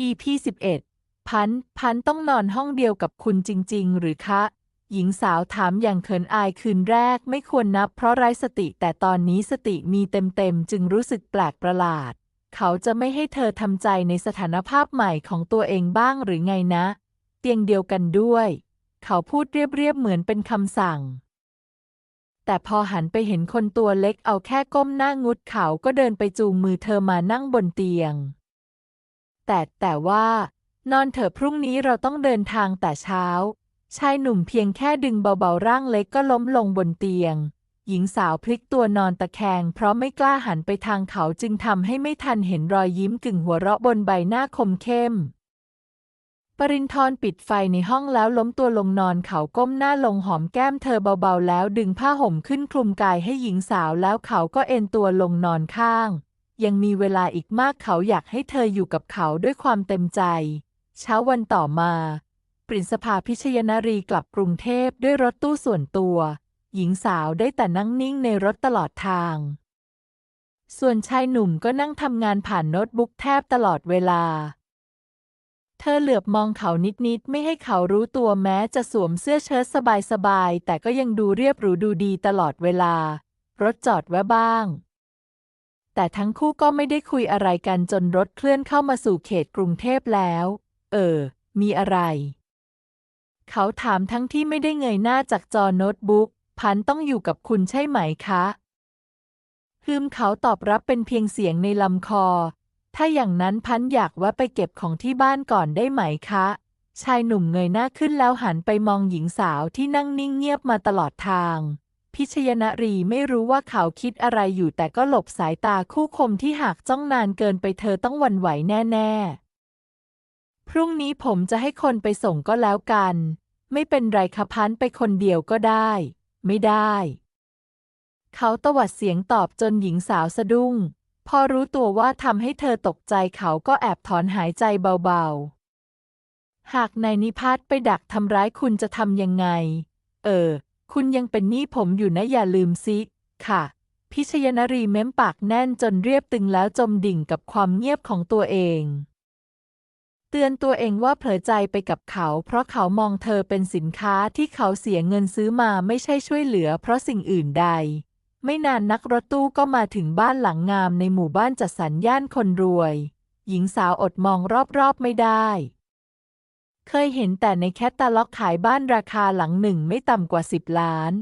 EP 11 พัน พันต้องนอนห้องเดียวกับคุณจริง ๆ หรือคะ หญิงสาวถามอย่างเขินอายคืนแรกไม่ควรนับเพราะไร้สติแต่ตอนนี้สติมีเต็มๆ จึงรู้สึกแปลกประหลาด เขาจะไม่ให้เธอทำใจในสถานภาพใหม่ของตัวเองบ้างหรือไงนะ เตียงเดียวกันด้วย เขาพูดเรียบๆเหมือนเป็นคำสั่ง แต่พอหันไปเห็นคนตัวเล็กเอาแค่ก้มหน้างุดเขาก็เดินไปจูงมือเธอมานั่งบนเตียง แต่แต่ว่า นอนเถอะพรุ่งนี้เราต้องเดินทางแต่เช้า ชายหนุ่มเพียงแค่ดึงเบาๆร่างเล็กก็ล้มลงบนเตียง หญิงสาวพลิกตัวนอนตะแคง เพราะไม่กล้าหันไปทางเขาจึงทำให้ไม่ทันเห็นรอยยิ้มกึ่งหัวเราะบนใบหน้าคมเข้มปรินทร์ปิดไฟในห้องแล้วล้มตัวลงนอนเขาก้มหน้าลงหอมแก้มเธอเบาๆ แล้วดึงผ้าห่มขึ้นคลุมกายให้หญิงสาวแล้วเขาก็เอนตัวลงนอนข้าง ยังมีเวลาอีกมากเขาอยากให้เธออยู่กับเขาด้วยความเต็มใจ เช้าวันต่อมา ปรินสภาพิชยนารีกลับกรุงเทพด้วยรถตู้ส่วนตัว หญิงสาวได้แต่นั่งนิ่งในรถตลอดทาง ส่วนชายหนุ่มก็นั่งทำงานผ่านโน้ตบุ๊กแทบตลอดเวลา เธอเหลือบมองเขานิดๆไม่ให้เขารู้ตัวแม้จะสวมเสื้อเชิ้ตสบายๆแต่ก็ยังดูเรียบหรูดูดีตลอดเวลารถจอดแวะบ้าง แต่ทั้งคู่ก็ไม่ได้คุยอะไรกันจนรถเคลื่อนเข้ามาสู่เขตกรุงเทพแล้ว เออ มีอะไร เขาถามทั้งที่ไม่ได้เงยหน้าจากจอโน้ตบุ๊ก พันต้องอยู่กับคุณใช่ไหมคะฮึมเขาตอบรับเป็นเพียงเสียงในลำคอ ถ้าอย่างนั้นพันอยากแวะไปเก็บของที่บ้านก่อนได้ไหมคะ ชายหนุ่มเงยหน้าขึ้นแล้วหันไปมองหญิงสาวที่นั่งนิ่งเงียบมาตลอดทาง พิชยนรีไม่รู้ว่าเขาคิดอะไรอยู่แต่ก็หลบสายตาคู่คมที่หากจ้องนานเกินไปเธอต้องวันไหวแน่ๆ พรุ่งนี้ผมจะให้คนไปส่งก็แล้วกัน ไม่เป็นไรคะพันไปคนเดียวก็ได้ ไม่ได้ เขาตวัดเสียงตอบจนหญิงสาวสะดุ้ง พอรู้ตัวว่าทำให้เธอตกใจเขาก็แอบถอนหายใจเบาๆ หากนายนิพัฒน์ไปดักทำร้ายคุณจะทำยังไง เออ คุณยังเป็นหนี้ผมอยู่นะอย่าลืมซิค่ะ พิชยนรีเม้มปากแน่นจนเรียบตึงแล้วจมดิ่งกับความเงียบของตัวเอง เตือนตัวเองว่าเผลอใจไปกับเขา เพราะเขามองเธอเป็นสินค้าที่เขาเสียเงินซื้อมาไม่ใช่ช่วยเหลือ เพราะสิ่งอื่นใด ไม่นานนักรถตู้ก็มาถึงบ้านหลังงามในหมู่บ้านจัดสรรย่านคนรวย หญิงสาวอดมองรอบๆไม่ได้ เคยเห็นแต่ในแคตตาล็อกขายบ้านราคาหลังหนึ่งไม่ต่ำกว่าสิบล้าน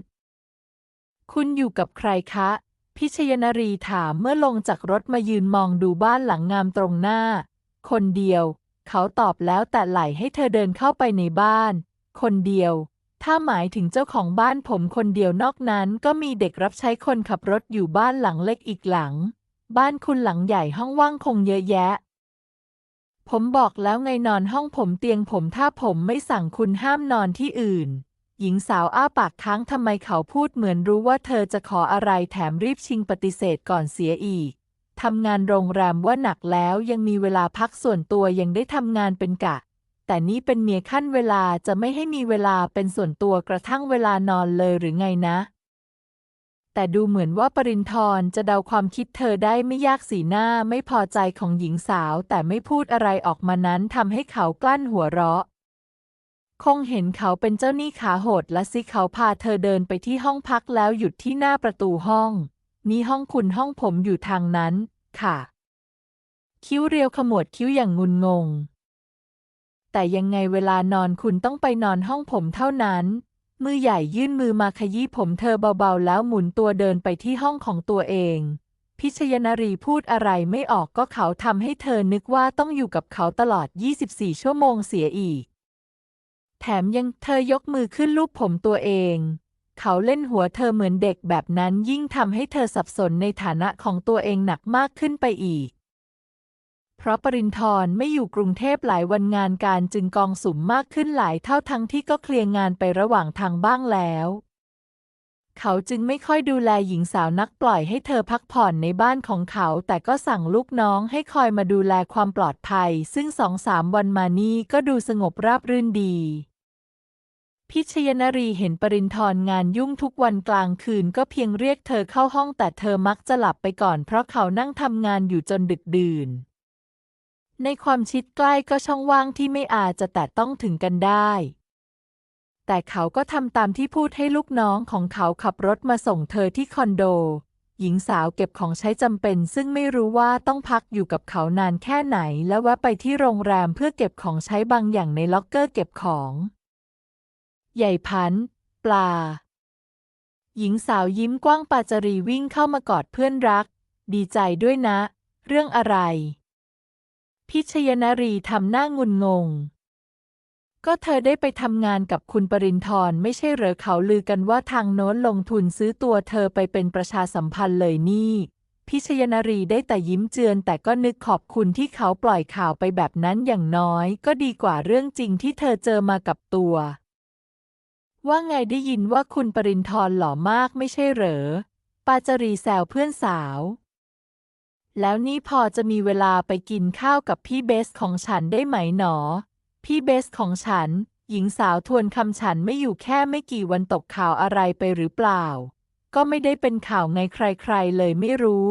คุณอยู่กับใครคะ พิชยนรีถามเมื่อลงจากรถมายืนมองดูบ้านหลังงามตรงหน้า คนเดียว เขาตอบแล้วแต่ไหลให้เธอเดินเข้าไปในบ้าน คนเดียว ถ้าหมายถึงเจ้าของบ้านผมคนเดียวนอกนั้นก็มีเด็กรับใช้คนขับรถอยู่บ้านหลังเล็กอีกหลัง บ้านคุณหลังใหญ่ห้องว่างคงเยอะแยะ ผมบอกแล้วไงนอนห้องผมเตียงผมถ้าผมไม่สั่งคุณห้ามนอนที่อื่น หญิงสาวอ้าปากค้างทำไมเขาพูดเหมือนรู้ว่าเธอจะขออะไรแถมรีบชิงปฏิเสธก่อนเสียอีกทำงานโรงแรมว่าหนักแล้วยังมีเวลาพักส่วนตัวยังได้ทำงานเป็นกะ แต่นี่เป็นเมียขั้นเวลาจะไม่ให้มีเวลาเป็นส่วนตัวกระทั่งเวลานอนเลยหรือไงนะ แต่ดูเหมือนว่าปรินทร์จะเดาความคิดเธอได้ไม่ยากสีหน้าไม่พอใจของหญิงสาว แต่ไม่พูดอะไรออกมานั้นทำให้เขากลั้นหัวเราะ คงเห็นเขาเป็นเจ้าหนี้ขาโหดและสิเขาพาเธอเดินไปที่ห้องพักแล้วหยุดที่หน้าประตูห้อง นี่ห้องคุณห้องผมอยู่ทางนั้น ค่ะ คิ้วเรียวขมวดคิ้วอย่างงุนงง แต่ยังไงเวลานอนคุณต้องไปนอนห้องผมเท่านั้น มือใหญ่ยื่นมือมาขยี้ผมเธอเบาๆ แล้วหมุนตัวเดินไปที่ห้องของตัวเอง พิชยนรีพูดอะไรไม่ออกก็เขาทำให้เธอนึกว่าต้องอยู่กับเขาตลอด 24 ชั่วโมงเสียอีก แถมยังเธอยกมือขึ้นลูบผมตัวเอง เขาเล่นหัวเธอเหมือนเด็กแบบนั้นยิ่งทำให้เธอสับสนในฐานะของตัวเองหนักมากขึ้นไปอีก เพราะปรินทร์ไม่อยู่กรุงเทพหลายวันงานการจึงกองสุมมากขึ้นหลายเท่าทั้งที่ก็เคลียร์งานไประหว่างทางบ้างแล้ว เขาจึงไม่ค่อยดูแลหญิงสาวนักปล่อยให้เธอพักผ่อนในบ้านของเขา แต่ก็สั่งลูกน้องให้คอยมาดูแลความปลอดภัย ซึ่งสองสามวันมานี้ก็ดูสงบราบรื่นดีพิชยนรีเห็นปรินทร์งานยุ่งทุกวันกลางคืนก็เพียงเรียกเธอเข้าห้องแต่เธอมักจะหลับไปก่อนเพราะเขานั่งทำงานอยู่จนดึกดื่น ในความชิดใกล้ก็ช่องว่างที่ไม่อาจจะแตะต้องถึงกันได้ แต่เขาก็ทำตามที่พูดให้ลูกน้องของเขาขับรถมาส่งเธอที่คอนโด หญิงสาวเก็บของใช้จำเป็น ซึ่งไม่รู้ว่าต้องพักอยู่กับเขานานแค่ไหน และแวะไปที่โรงแรมเพื่อเก็บของใช้บางอย่างในล็อกเกอร์เก็บของ ใหญ่พันธ์ปลา หญิงสาวยิ้มกว้างปาจารีวิ่งเข้ามากอดเพื่อนรัก ดีใจด้วยนะ เรื่องอะไร พิชยนารีทำหน้างุนงง ก็เธอได้ไปทำงานกับคุณปรินทร์ไม่ใช่เหรอเขาลือกันว่าทางโน้นลงทุนซื้อตัวเธอไปเป็นประชาสัมพันธ์เลยนี่ พิชยนารีได้แต่ยิ้มเจือน แต่ก็นึกขอบคุณที่เขาปล่อยข่าวไปแบบนั้นอย่างน้อย ก็ดีกว่าเรื่องจริงที่เธอเจอมากับตัว ว่าไงได้ยินว่าคุณปรินทร์หล่อมากไม่ใช่เหรอ ปาจารีแซวเพื่อนสาว แล้วนี่พอจะมีเวลาไปกินข้าวกับพี่เบสของฉันได้ไหมหนอ พี่เบสของฉัน หญิงสาวทวนคำฉันไม่อยู่แค่ไม่กี่วันตกข่าวอะไรไปหรือเปล่า ก็ไม่ได้เป็นข่าวไงใครๆเลยไม่รู้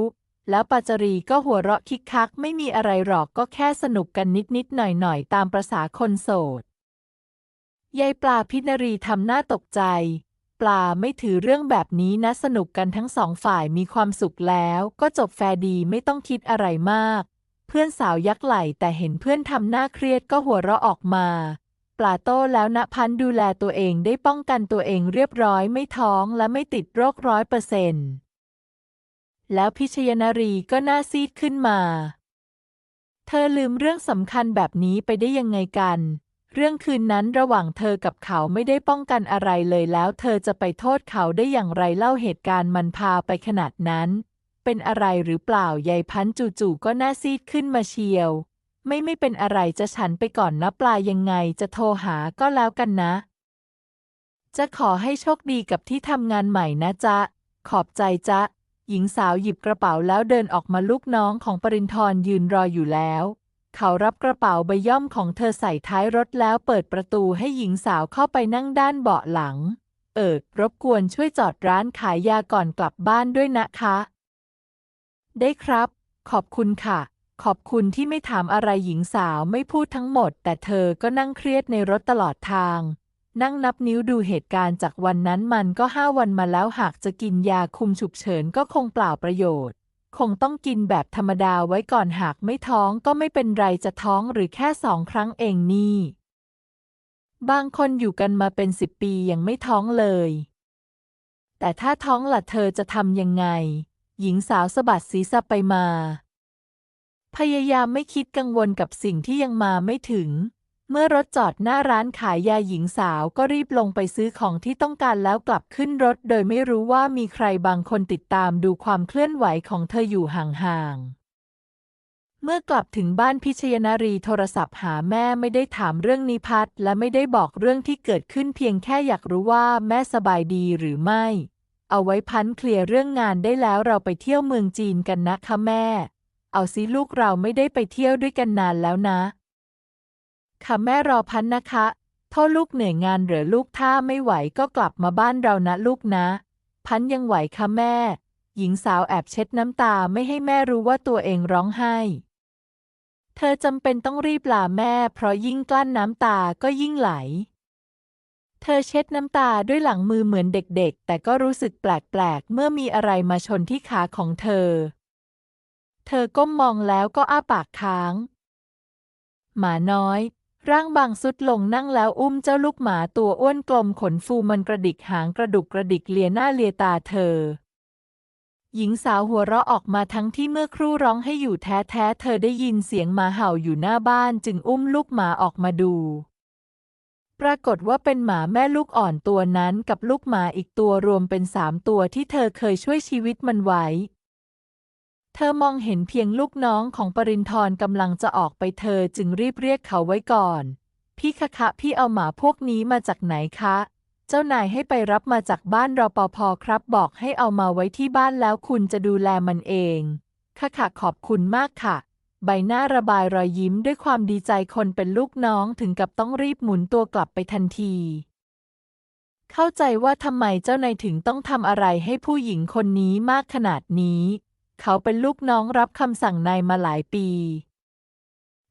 แล้วปาจรีก็หัวเราะคิกคักไม่มีอะไรหรอกก็แค่สนุกกันนิดๆหน่อยๆตามประษาคนโสดยายปลาพินรีทำหน้าตกใจ ปลาไม่ถือเรื่องแบบนี้นะสนุกกันทั้งสองฝ่ายมีความสุขแล้วก็จบแฟร์ดีไม่ต้องคิดอะไรมาก เพื่อนสาวยักไหล่แต่เห็นเพื่อนทำหน้าเครียดก็หัวเราะออกมา ปลาโต้แล้วนะพันธุ์ดูแลตัวเองได้ป้องกันตัวเองเรียบร้อยไม่ท้องและไม่ติดโรคร้อยเปอร์เซ็นต์แล้วพิชยนารีก็หน้าซีดขึ้นมา เธอลืมเรื่องสำคัญแบบนี้ไปได้ยังไงกัน เรื่องคืนนั้นระหว่างเธอกับเขาไม่ได้ป้องกันอะไรเลยแล้ว เธอจะไปโทษเขาได้อย่างไรเล่าเหตุการณ์มันพาไปขนาดนั้น เป็นอะไรหรือเปล่ายายพันจู่ๆก็หน้าซีดขึ้นมาเชียว ไม่ไม่เป็นอะไรจะฉันไปก่อนนะปลายังไงจะโทรหาก็แล้วกันนะ จะขอให้โชคดีกับที่ทำงานใหม่นะจ๊ะ ขอบใจจ๊ะ หญิงสาวหยิบกระเป๋าแล้วเดินออกมาลูกน้องของปรินทร์ยืนรออยู่แล้ว เขารับกระเป๋าใบย่อมของเธอใส่ท้ายรถแล้วเปิดประตูให้หญิงสาวเข้าไปนั่งด้านเบาะหลัง เอิดรบกวนช่วยจอดร้านขายยาก่อนกลับบ้านด้วยนะคะ ได้ครับ ขอบคุณค่ะ ขอบคุณที่ไม่ถามอะไรหญิงสาวไม่พูดทั้งหมด แต่เธอก็นั่งเครียดในรถตลอดทาง นั่งนับนิ้วดูเหตุการณ์จากวันนั้นมันก็ห้าวันมาแล้วหากจะกินยาคุมฉุกเฉินก็คงเปล่าประโยชน์ คงต้องกินแบบธรรมดาไว้ก่อนหากไม่ท้องก็ไม่เป็นไรจะท้องหรือแค่สองครั้งเองนี่ บางคนอยู่กันมาเป็นสิบปียังไม่ท้องเลย แต่ถ้าท้องล่ะเธอจะทำยังไง หญิงสาวสะบัดศีรษะไปมา พยายามไม่คิดกังวลกับสิ่งที่ยังมาไม่ถึง เมื่อรถจอดหน้าร้านขายยาหญิงสาวก็รีบลงไปซื้อของที่ต้องการแล้วกลับขึ้นรถ โดยไม่รู้ว่ามีใครบางคนติดตามดูความเคลื่อนไหวของเธออยู่ห่างๆ เมื่อกลับถึงบ้านพิชยนารีโทรศัพท์หาแม่ไม่ได้ถามเรื่องนิพัฒและไม่ได้บอกเรื่องที่เกิดขึ้นเพียงแค่อยากรู้ว่าแม่สบายดีหรือไม่ เอาไว้พันเคลียร์เรื่องงานได้แล้วเราไปเที่ยวเมืองจีนกันนะคะแม่ เอาซิลูกเราไม่ได้ไปเที่ยวด้วยกันนานแล้วนะ ค่ะแม่รอพันนะคะโทษลูกเหนื่อยงานเหรือลูกถ้าไม่ไหวก็กลับมาบ้านเรานะลูกนะ พันยังไหวค่ะแม่ หญิงสาวแอบเช็ดน้ำตาไม่ให้แม่รู้ว่าตัวเองร้องไห้ เธอจำเป็นต้องรีบลาแม่ เพราะยิ่งกลั้นน้ำตาก็ยิ่งไหล เธอเช็ดน้ำตาด้วยหลังมือเหมือนเด็กๆ แต่ก็รู้สึกแปลกๆ เมื่อมีอะไรมาชนที่ขาของเธอ เธอก้มมองแล้วก็อ้าปากค้าง หมาน้อย ร่างบางสุดลงนั่งแล้วอุ้มเจ้าลูกหมาตัวอ้วนกลมขนฟูมันกระดิกหางกระดุกกระดิกเลียหน้าเลียตาเธอ หญิงสาวหัวเราะออกมาทั้งที่เมื่อครู่ร้องให้อยู่แท้ๆเธอได้ยินเสียงหมาเห่าอยู่หน้าบ้านจึงอุ้มลูกหมาออกมาดู ปรากฏว่าเป็นหมาแม่ลูกอ่อนตัวนั้นกับลูกหมาอีกตัวรวมเป็นสามตัวที่เธอเคยช่วยชีวิตมันไว้ เธอมองเห็นเพียงลูกน้องของปรินทร์กำลังจะออกไปเธอจึงรีบเรียกเขาไว้ก่อน พี่คะคะพี่เอาหมาพวกนี้มาจากไหนคะ เจ้านายให้ไปรับมาจากบ้านรปภครับบอกให้เอามาไว้ที่บ้านแล้วคุณจะดูแลมันเองค่ะค่ะขอบคุณมากค่ะ ใบหน้าระบายรอยยิ้มด้วยความดีใจคนเป็นลูกน้องถึงกับต้องรีบหมุนตัวกลับไปทันที เข้าใจว่าทำไมเจ้านายถึงต้องทำอะไรให้ผู้หญิงคนนี้มากขนาดนี้ เขาเป็นลูกน้องรับคำสั่งนายมาหลายปี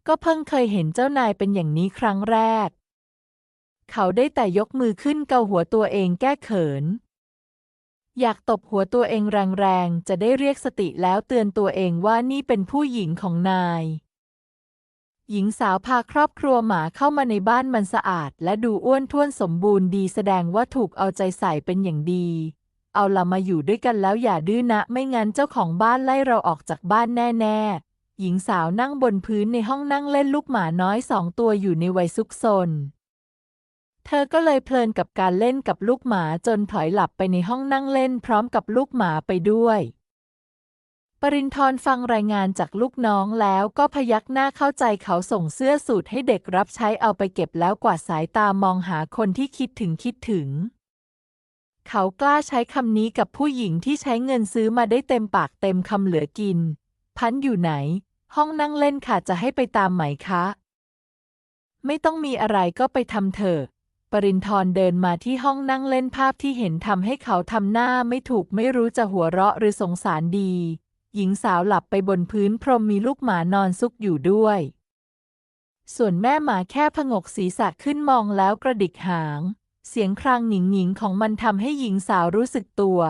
ก็เพิ่งเคยเห็นเจ้านายเป็นอย่างนี้ครั้งแรก เขาได้แต่ยกมือขึ้นเกาหัวตัวเองแก้เขิน อยากตบหัวตัวเองแรงๆ จะได้เรียกสติแล้วเตือนตัวเองว่านี่เป็นผู้หญิงของนาย หญิงสาวพาครอบครัวหมาเข้ามาในบ้านมันสะอาด และดูอ้วนท้วนสมบูรณ์ดีแสดงว่าถูกเอาใจใส่เป็นอย่างดี เอาละมาอยู่ด้วยกันแล้วอย่าดื้อนะ ไม่งั้นเจ้าของบ้านไล่เราออกจากบ้านแน่ๆ หญิงสาวนั่งบนพื้นในห้องนั่งเล่นลูกหมาน้อยสองตัวอยู่ในวัยซุกซน เธอก็เลยเพลินกับการเล่นกับลูกหมาจนถอยหลับไปในห้องนั่งเล่นพร้อมกับลูกหมาไปด้วย ปรินทร์ฟังรายงานจากลูกน้องแล้วก็พยักหน้าเข้าใจเขาส่งเสื้อสูทให้เด็กรับใช้เอาไปเก็บแล้วกวาดสายตามองหาคนที่คิดถึงคิดถึง เขากล้าใช้คำนี้กับผู้หญิงที่ใช้เงินซื้อมาได้เต็มปากเต็มคำเหลือกิน พันอยู่ไหน ห้องนั่งเล่นค่ะจะให้ไปตามไหมคะ ไม่ต้องมีอะไรก็ไปทำเถอะ ปรินทร์เดินมาที่ห้องนั่งเล่นภาพที่เห็นทำให้เขาทำหน้าไม่ถูกไม่รู้จะหัวเราะหรือสงสารดี หญิงสาวหลับไปบนพื้นพรมมีลูกหมานอนซุกอยู่ด้วย ส่วนแม่หมาแค่ผงกศีรษะขึ้นมองแล้วกระดิกหาง เสียงครางหนิงๆของมันทำให้หญิงสาวรู้สึกตัว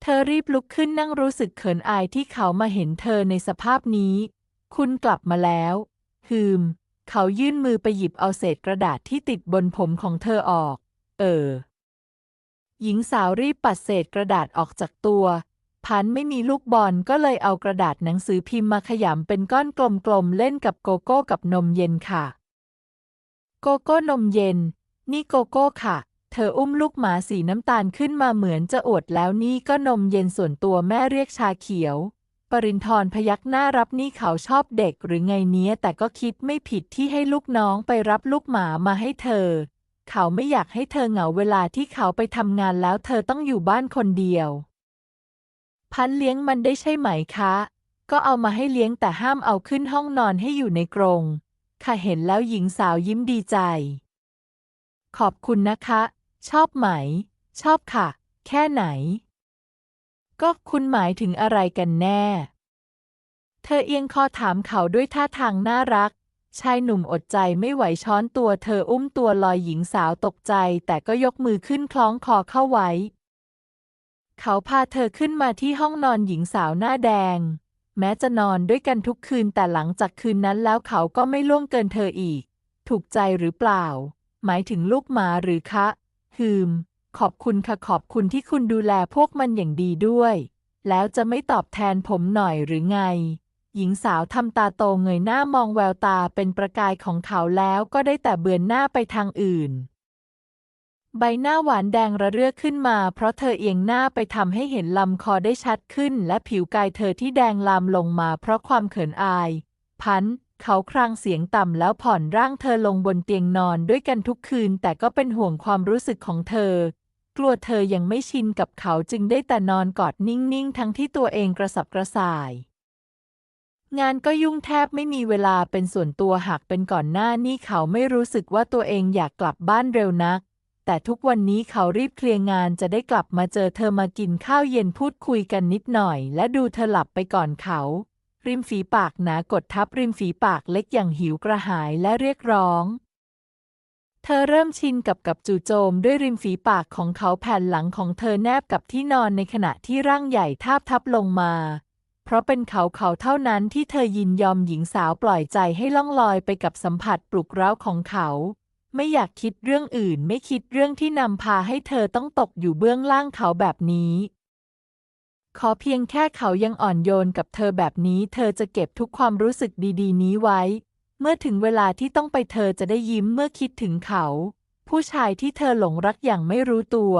เธอรีบลุกขึ้นนั่งรู้สึกเขินอายที่เขามาเห็นเธอในสภาพนี้ คุณกลับมาแล้ว ฮืม เขายื่นมือไปหยิบเอาเศษกระดาษที่ติดบนผมของเธอออก เออ หญิงสาวรีบปัดเศษกระดาษออกจากตัว พันไม่มีลูกบอลก็เลยเอากระดาษหนังสือพิมพ์มาขยำเป็นก้อนกลมๆเล่นกับโกโก้กับนมเย็นค่ะ โกโก้นมเย็น นี่โกโก้ค่ะ เธออุ้มลูกหมาสีน้ำตาลขึ้นมาเหมือนจะอวดแล้วนี่ก็นมเย็นส่วนตัวแม่เรียกชาเขียว ปรินทร์พยักหน้ารับนี่เขาชอบเด็กหรือไงเนี้ย แต่ก็คิดไม่ผิดที่ให้ลูกน้องไปรับลูกหมามาให้เธอ เขาไม่อยากให้เธอเหงาเวลาที่เขาไปทำงานแล้วเธอต้องอยู่บ้านคนเดียว พันเลี้ยงมันได้ใช่ไหมคะ ก็เอามาให้เลี้ยงแต่ห้ามเอาขึ้นห้องนอนให้อยู่ในกรงค่ะเห็นแล้วหญิงสาวยิ้มดีใจ ขอบคุณนะคะ ชอบไหม ชอบค่ะ แค่ไหน ก็คุณหมายถึงอะไรกันแน่ เธอเอียงคอถามเขาด้วยท่าทางน่ารัก ชายหนุ่มอดใจไม่ไหวช้อนตัวเธออุ้มตัวลอยหญิงสาวตกใจ แต่ก็ยกมือขึ้นคล้องคอเข้าไว้ เขาพาเธอขึ้นมาที่ห้องนอนหญิงสาวหน้าแดง แม้จะนอนด้วยกันทุกคืนแต่หลังจากคืนนั้นแล้วเขาก็ไม่ล่วงเกินเธออีก ถูกใจหรือเปล่า หมายถึงลูกหมาหรือคะฮืม ขอบคุณค่ะขอบคุณที่คุณดูแลพวกมันอย่างดีด้วย แล้วจะไม่ตอบแทนผมหน่อยหรือไง หญิงสาวทำตาโตเงยหน้ามองแววตาเป็นประกายของเขาแล้วก็ได้แต่เบือนหน้าไปทางอื่น ใบหน้าหวานแดงระเรื่อขึ้นมา เพราะเธอเอียงหน้าไปทำให้เห็นลำคอได้ชัดขึ้น และผิวกายเธอที่แดงลามลงมาเพราะความเขินอาย พัน เขาครางเสียงต่ำแล้วผ่อนร่างเธอลงบนเตียงนอนด้วยกันทุกคืน แต่ก็เป็นห่วงความรู้สึกของเธอ กลัวเธอยังไม่ชินกับเขาจึงได้แต่นอนกอดนิ่ง ๆ ทั้งที่ตัวเองกระสับกระส่าย งานก็ยุ่งแทบไม่มีเวลาเป็นส่วนตัวหากเป็นก่อนหน้านี้เขาไม่รู้สึกว่าตัวเองอยากกลับบ้านเร็วนัก แต่ทุกวันนี้เขารีบเคลียร์งานจะได้กลับมาเจอเธอมากินข้าวเย็นพูดคุยกันนิดหน่อย และดูเธอหลับไปก่อนเขา ริมฝีปากหนากดทับริมฝีปากเล็กอย่างหิวกระหายและเรียกร้อง เธอเริ่มชินกับกับจู่โจมด้วยริมฝีปากของเขาแผ่นหลังของเธอแนบกับที่นอนในขณะที่ร่างใหญ่ทาบทับลงมา เพราะเป็นเขาเขาเท่านั้นที่เธอยินยอมหญิงสาวปล่อยใจให้ล่องลอยไปกับสัมผัสปลุกเร้าของเขา ไม่อยากคิดเรื่องอื่นไม่คิดเรื่องที่นำพาให้เธอต้องตกอยู่เบื้องล่างเขาแบบนี้ ขอเพียงแค่เขายังอ่อนโยนกับเธอแบบนี้ เธอจะเก็บทุกความรู้สึกดีๆ นี้ไว้ เมื่อถึงเวลาที่ต้องไปเธอจะได้ยิ้มเมื่อคิดถึงเขา ผู้ชายที่เธอหลงรักอย่างไม่รู้ตัว